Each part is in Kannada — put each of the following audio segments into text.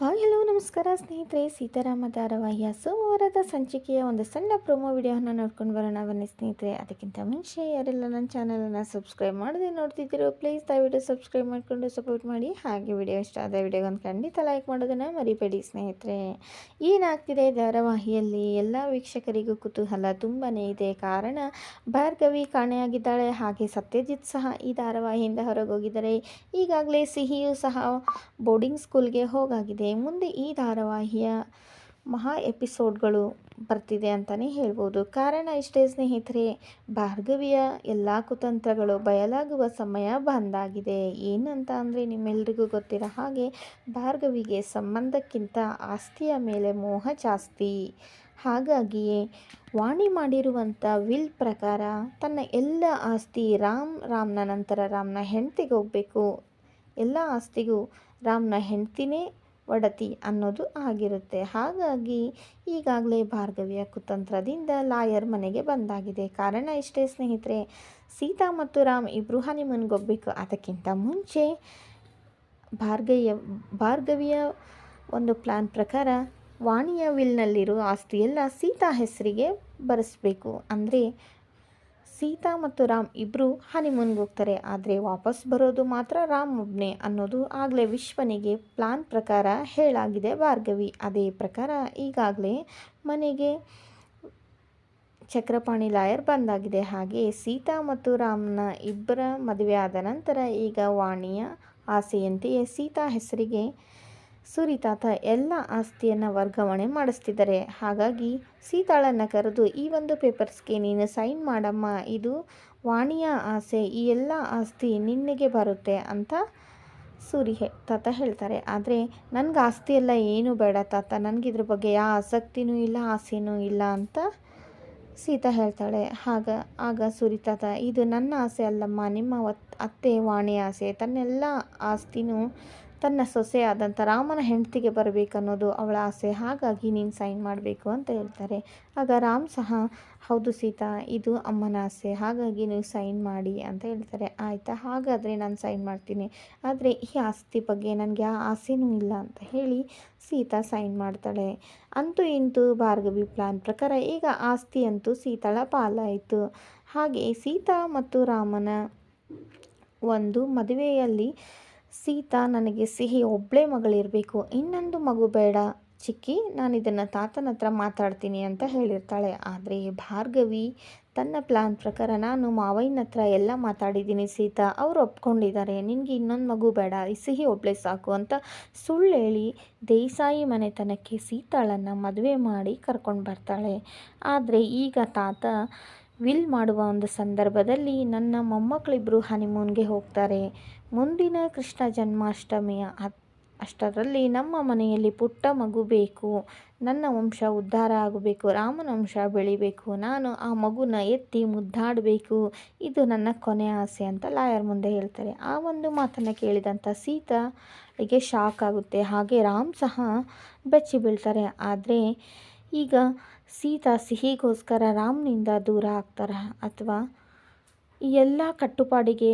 ಹಾಯ್, ಹಲೋ, ನಮಸ್ಕಾರ ಸ್ನೇಹಿತರೆ. ಸೀತಾರಾಮ ಧಾರಾವಾಹಿಯ ಸೋಮವಾರದ ಸಂಚಿಕೆಯ ಒಂದು ಸಣ್ಣ ಪ್ರೊಮೋ ವಿಡಿಯೋನ ನೋಡ್ಕೊಂಡು ಬರೋಣ. ಬನ್ನಿ ಸ್ನೇಹಿತರೆ. ಅದಕ್ಕಿಂತ ಮುಂಚೆ ಯಾರೆಲ್ಲ ನನ್ನ ಚಾನಲನ್ನು ಸಬ್ಸ್ಕ್ರೈಬ್ ಮಾಡದೆ ನೋಡ್ತಿದ್ದೀರೋ ಪ್ಲೀಸ್ ದಯವಿಟ್ಟು ಸಬ್ಸ್ಕ್ರೈಬ್ ಮಾಡಿಕೊಂಡು ಸಪೋರ್ಟ್ ಮಾಡಿ. ಹಾಗೆ ವಿಡಿಯೋ ಇಷ್ಟ ಆದ ವಿಡಿಯೋಗೊಂದು ಖಂಡಿತ ಲೈಕ್ ಮಾಡೋದನ್ನು ಮರಿಬೇಡಿ ಸ್ನೇಹಿತರೆ. ಏನಾಗ್ತಿದೆ? ಧಾರಾವಾಹಿಯಲ್ಲಿ ಎಲ್ಲ ವೀಕ್ಷಕರಿಗೂ ಕುತೂಹಲ ತುಂಬಾ ಇದೆ. ಕಾರಣ, ಭಾರ್ಗವಿ ಕಾಣೆಯಾಗಿದ್ದಾಳೆ. ಹಾಗೆ ಸತ್ಯಜಿತ್ ಸಹ ಈ ಧಾರಾವಾಹಿಯಿಂದ ಹೊರಗೋಗಿದ್ದಾರೆ. ಈಗಾಗಲೇ ಸಿಹಿಯು ಸಹ ಬೋರ್ಡಿಂಗ್ ಸ್ಕೂಲ್ಗೆ ಹೋಗಾಗಿದೆ. ಮುಂದೆ ಈ ಧಾರಾವಾಹಿಯ ಮಹಾ ಎಪಿಸೋಡ್ಗಳು ಬರ್ತಿದೆ ಅಂತಲೇ ಹೇಳ್ಬೋದು. ಕಾರಣ ಇಷ್ಟೇ, ಸ್ನೇಹಿತರೆ, ಭಾರ್ಗವಿಯ ಎಲ್ಲ ಕುತಂತ್ರಗಳು ಬಯಲಾಗುವ ಸಮಯ ಬಂದಾಗಿದೆ. ಏನಂತ ಅಂದರೆ ನಿಮ್ಮೆಲ್ರಿಗೂ ಗೊತ್ತಿರೋ ಹಾಗೆ ಭಾರ್ಗವಿಗೆ ಸಂಬಂಧಕ್ಕಿಂತ ಆಸ್ತಿಯ ಮೇಲೆ ಮೋಹ ಜಾಸ್ತಿ. ಹಾಗಾಗಿಯೇ ವಾಣಿ ಮಾಡಿರುವಂಥ ವಿಲ್ ಪ್ರಕಾರ ತನ್ನ ಎಲ್ಲ ಆಸ್ತಿ ರಾಮ್ ರಾಮ್ನ ನಂತರ ರಾಮ್ನ ಹೆಂಡ್ತಿಗೆ ಹೋಗಬೇಕು. ಎಲ್ಲ ಆಸ್ತಿಗೂ ರಾಮ್ನ ಹೆಂಡ್ತಿನೇ ಒಡತಿ ಅನ್ನೋದು ಆಗಿರುತ್ತೆ. ಹಾಗಾಗಿ ಈಗಾಗಲೇ ಭಾರ್ಗವಿಯ ಕುತಂತ್ರದಿಂದ ಲಾಯರ್ ಮನೆಗೆ ಬಂದಾಗಿದೆ. ಕಾರಣ ಇಷ್ಟೇ ಸ್ನೇಹಿತರೆ, ಸೀತಾ ಮತ್ತು ರಾಮ್ ಇಬ್ಬರು ಹನಿಮನ್ಗೊಬ್ಬೇಕು ಅದಕ್ಕಿಂತ ಮುಂಚೆ ಭಾರ್ಗವಿಯ ಭಾರ್ಗವಿಯ ಒಂದು ಪ್ಲ್ಯಾನ್ ಪ್ರಕಾರ ವಾಣಿಯ ವಿಲ್ನಲ್ಲಿರೋ ಆಸ್ತಿಯೆಲ್ಲ ಸೀತಾ ಹೆಸರಿಗೆ ಬರೆಸ್ಬೇಕು. ಅಂದರೆ ಸೀತಾ ಮತ್ತು ರಾಮ್ ಇಬ್ಬರು ಹನಿಮೂನ್ಗೆ ಹೋಗ್ತಾರೆ. ಆದರೆ ವಾಪಸ್ ಬರೋದು ಮಾತ್ರ ರಾಮ್ ಒಬ್ಬನೇ ಅನ್ನೋದು ಆಗಲೇ ವಿಶ್ವನಿಗೆ ಪ್ಲಾನ್ ಪ್ರಕಾರ ಹೇಳಾಗಿದೆ ಭಾರ್ಗವಿ. ಅದೇ ಪ್ರಕಾರ ಈಗಾಗಲೇ ಮನೆಗೆ ಚಕ್ರಪಾಣಿ ಲಾಯರ್ ಬಂದಾಗಿದೆ. ಹಾಗೆ ಸೀತಾ ಮತ್ತು ರಾಮ್ನ ಇಬ್ಬರ ಮದುವೆ ನಂತರ ಈಗ ವಾಣಿಯ ಆಸೆಯಂತೆಯೇ ಸೀತಾ ಹೆಸರಿಗೆ ಸುರಿತಾತ ಎಲ್ಲ ಆಸ್ತಿಯನ್ನು ವರ್ಗಾವಣೆ ಮಾಡಿಸ್ತಿದ್ದಾರೆ. ಹಾಗಾಗಿ ಸೀತಾಳನ್ನು ಕರೆದು ಈ ಒಂದು ಪೇಪರ್ಸ್ಗೆ ನೀನು ಸೈನ್ ಮಾಡಮ್ಮ. ಇದು ವಾಣಿಯ ಆಸೆ. ಈ ಎಲ್ಲ ಆಸ್ತಿ ನಿನ್ನೆಗೆ ಬರುತ್ತೆ ಅಂತ ಸೂರಿ ಹೇ, ತಾತ ಹೇಳ್ತಾರೆ. ಆದರೆ ನನಗೆ ಆಸ್ತಿ ಎಲ್ಲ ಏನೂ ಬೇಡ ತಾತ. ನನಗಿದ್ರ ಬಗ್ಗೆ ಯಾವ ಆಸಕ್ತಿನೂ ಇಲ್ಲ, ಆಸೆನೂ ಇಲ್ಲ ಅಂತ ಸೀತಾ ಹೇಳ್ತಾಳೆ. ಆಗ ಆಗ ಸುರಿತಾತ ಇದು ನನ್ನ ಆಸೆ ಅಲ್ಲಮ್ಮ. ನಿಮ್ಮ ಅತ್ತೆ ವಾಣಿ ಆಸೆ. ತನ್ನೆಲ್ಲ ಆಸ್ತಿನೂ ತನ್ನ ಸೊಸೆಯಾದಂಥ ರಾಮನ ಹೆಂಡತಿಗೆ ಬರಬೇಕನ್ನೋದು ಅವಳ ಆಸೆ. ಹಾಗಾಗಿ ನೀನು ಸೈನ್ ಮಾಡಬೇಕು ಅಂತ ಹೇಳ್ತಾರೆ. ಆಗ ರಾಮ್ ಸಹ, ಹೌದು ಸೀತಾ, ಇದು ಅಮ್ಮನ ಆಸೆ. ಹಾಗಾಗಿ ನೀವು ಸೈನ್ ಮಾಡಿ ಅಂತ ಹೇಳ್ತಾರೆ. ಆಯಿತಾ? ಹಾಗಾದರೆ ನಾನು ಸೈನ್ ಮಾಡ್ತೀನಿ. ಆದರೆ ಈ ಆಸ್ತಿ ಬಗ್ಗೆ ನನಗೆ ಆ ಆಸೆನೂ ಇಲ್ಲ ಅಂತ ಹೇಳಿ ಸೀತಾ ಸೈನ್ ಮಾಡ್ತಾಳೆ. ಅಂತೂ ಇಂತೂ ಭಾರ್ಗವಿ ಪ್ಲಾನ್ ಪ್ರಕಾರ ಈಗ ಆಸ್ತಿ ಅಂತೂ ಸೀತಾಳ ಪಾಲಾಯಿತು. ಹಾಗೆ ಸೀತಾ ಮತ್ತು ರಾಮನ ಒಂದು ಮದುವೆಯಲ್ಲಿ ಸೀತಾ, ನನಗೆ ಸಿಹಿ ಒಬ್ಬಳೇ ಮಗಳಿರಬೇಕು ಇನ್ನೊಂದು ಮಗು ಬೇಡ. ಚಿಕ್ಕಿ, ನಾನು ಇದನ್ನು ತಾತನ ಹತ್ರ ಮಾತಾಡ್ತೀನಿ ಅಂತ ಹೇಳಿರ್ತಾಳೆ. ಆದರೆ ಭಾರ್ಗವಿ, ತನ್ನ ಪ್ಲ್ಯಾನ್ ಪ್ರಕಾರ ನಾನು ಮಾವಯ್ಯನ ಹತ್ರ ಎಲ್ಲ ಮಾತಾಡಿದ್ದೀನಿ ಸೀತಾ. ಅವರು ಒಪ್ಕೊಂಡಿದ್ದಾರೆ, ನಿನಗೆ ಇನ್ನೊಂದು ಮಗು ಬೇಡ ಸಿಹಿ ಒಬ್ಬಳೆ ಸಾಕು ಅಂತ ಸುಳ್ಳು ಹೇಳಿ ದೇಸಾಯಿ ಮನೆತನಕ್ಕೆ ಸೀತಾಳನ್ನು ಮದುವೆ ಮಾಡಿ ಕರ್ಕೊಂಡು ಬರ್ತಾಳೆ. ಆದರೆ ಈಗ ತಾತ ವಿಲ್ ಮಾಡುವ ಒಂದು ಸಂದರ್ಭದಲ್ಲಿ ನನ್ನ ಮೊಮ್ಮಕ್ಕಳಿಬ್ಬರು ಹನಿಮೂನ್ಗೆ ಹೋಗ್ತಾರೆ. ಮುಂದಿನ ಕೃಷ್ಣ ಜನ್ಮಾಷ್ಟಮಿಯ ಅಷ್ಟರಲ್ಲಿ ನಮ್ಮ ಮನೆಯಲ್ಲಿ ಪುಟ್ಟ ಮಗು ಬೇಕು. ನನ್ನ ವಂಶ ಉದ್ಧಾರ ಆಗಬೇಕು. ರಾಮನ ವಂಶ ಬೆಳಿಬೇಕು. ನಾನು ಆ ಮಗುನ ಎತ್ತಿ ಮುದ್ದಾಡಬೇಕು. ಇದು ನನ್ನ ಕೊನೆ ಆಸೆ ಅಂತ ಲಾಯರ್ ಮುಂದೆ ಹೇಳ್ತಾರೆ. ಆ ಒಂದು ಮಾತನ್ನು ಕೇಳಿದಂಥ ಸೀತಾಗೆ ಶಾಕ್ ಆಗುತ್ತೆ. ಹಾಗೆ ರಾಮ್ ಸಹ ಬೆಚ್ಚಿ ಬೀಳ್ತಾರೆ. ಆದರೆ ಈಗ ಸೀತಾ ಸಿಹಿಗೋಸ್ಕರ ರಾಮ್ನಿಂದ ದೂರ ಆಗ್ತಾರ ಅಥವಾ ಈ ಎಲ್ಲ ಕಟ್ಟುಪಾಡಿಗೆ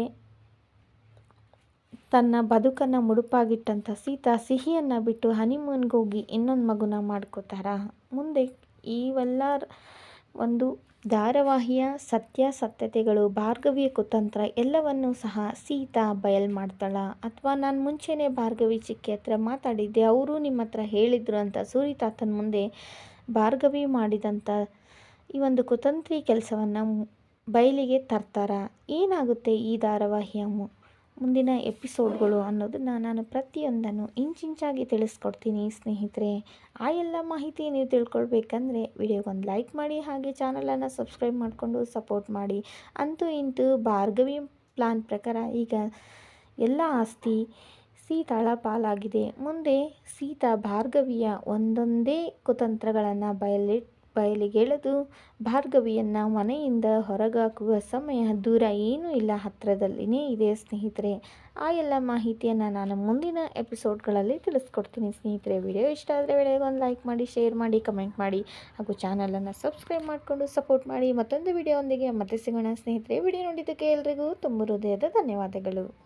ತನ್ನ ಬದುಕನ್ನು ಮುಡುಪಾಗಿಟ್ಟಂಥ ಸೀತಾ ಸಿಹಿಯನ್ನು ಬಿಟ್ಟು ಹನಿಮೂನ್ಗೆ ಹೋಗಿ ಇನ್ನೊಂದು ಮಗುನ ಮಾಡ್ಕೋತಾರ? ಮುಂದೆ ಇವೆಲ್ಲ ಒಂದು ಧಾರಾವಾಹಿಯ ಸತ್ಯಾಸತ್ಯತೆಗಳು, ಭಾರ್ಗವಿಯ ಕುತಂತ್ರ ಎಲ್ಲವನ್ನೂ ಸಹ ಸೀತಾ ಬಯಲು ಮಾಡ್ತಾಳ? ಅಥವಾ ನಾನು ಮುಂಚೆನೇ ಭಾರ್ಗವಿ ಚಿಕ್ಕಿ ಹತ್ರ ಮಾತಾಡಿದ್ದೆ, ಅವರು ನಿಮ್ಮ ಹತ್ರ ಹೇಳಿದ್ರು ಅಂತ ಸೂರಿತಾತನ ಮುಂದೆ ಭಾರ್ಗವಿ ಮಾಡಿದಂಥ ಈ ಒಂದು ಕುತಂತ್ರಿ ಕೆಲಸವನ್ನು ಬಯಲಿಗೆ ತರ್ತಾರ. ಏನಾಗುತ್ತೆ ಈ ಧಾರಾವಾಹಿಯ ಮುಂದಿನ ಎಪಿಸೋಡ್ಗಳು ಅನ್ನೋದನ್ನು ನಾನು ಪ್ರತಿಯೊಂದನ್ನು ಇಂಚಿಂಚಾಗಿ ತಿಳಿಸ್ಕೊಡ್ತೀನಿ ಸ್ನೇಹಿತರೆ. ಆ ಎಲ್ಲ ಮಾಹಿತಿ ನೀವು ತಿಳ್ಕೊಳ್ಬೇಕಂದ್ರೆ ವಿಡಿಯೋಗೊಂದು ಲೈಕ್ ಮಾಡಿ ಹಾಗೆ ಚಾನಲನ್ನು ಸಬ್ಸ್ಕ್ರೈಬ್ ಮಾಡಿಕೊಂಡು ಸಪೋರ್ಟ್ ಮಾಡಿ. ಅಂತೂ ಇಂತೂ ಭಾರ್ಗವಿ ಪ್ಲಾನ್ ಪ್ರಕಾರ ಈಗ ಎಲ್ಲ ಆಸ್ತಿ ಸೀತಾಳ ಪಾಲಾಗಿದೆ. ಮುಂದೆ ಸೀತಾ ಭಾರ್ಗವಿಯ ಒಂದೊಂದೇ ಕುತಂತ್ರಗಳನ್ನು ಬಯಲಿ, ಬಯಲಿಗೆಳೆದು ಭಾರ್ಗವಿಯನ್ನು ಮನೆಯಿಂದ ಹೊರಗಾಕುವ ಸಮಯ ದೂರ ಏನೂ ಇಲ್ಲ ಹತ್ತಿರದಲ್ಲಿನೇ ಇದೆ ಸ್ನೇಹಿತರೆ. ಆ ಎಲ್ಲ ಮಾಹಿತಿಯನ್ನು ನಾನು ಮುಂದಿನ ಎಪಿಸೋಡ್ಗಳಲ್ಲಿ ತಿಳಿಸ್ಕೊಡ್ತೀನಿ ಸ್ನೇಹಿತರೆ. ವಿಡಿಯೋ ಇಷ್ಟ ಆದರೆ ವಿಡಿಯೋಗೊಂದು ಲೈಕ್ ಮಾಡಿ, ಶೇರ್ ಮಾಡಿ, ಕಮೆಂಟ್ ಮಾಡಿ ಹಾಗೂ ಚಾನಲನ್ನು ಸಬ್ಸ್ಕ್ರೈಬ್ ಮಾಡಿಕೊಂಡು ಸಪೋರ್ಟ್ ಮಾಡಿ ಮತ್ತೊಂದು ವಿಡಿಯೋ ಒಂದಿಗೆ ಮತ್ತೆ ಸಿಗೋಣ ಸ್ನೇಹಿತರೆ. ವಿಡಿಯೋ ನೋಡಿದ್ದಕ್ಕೆ ಎಲ್ರಿಗೂ ತುಂಬ ಹೃದಯದ ಧನ್ಯವಾದಗಳು.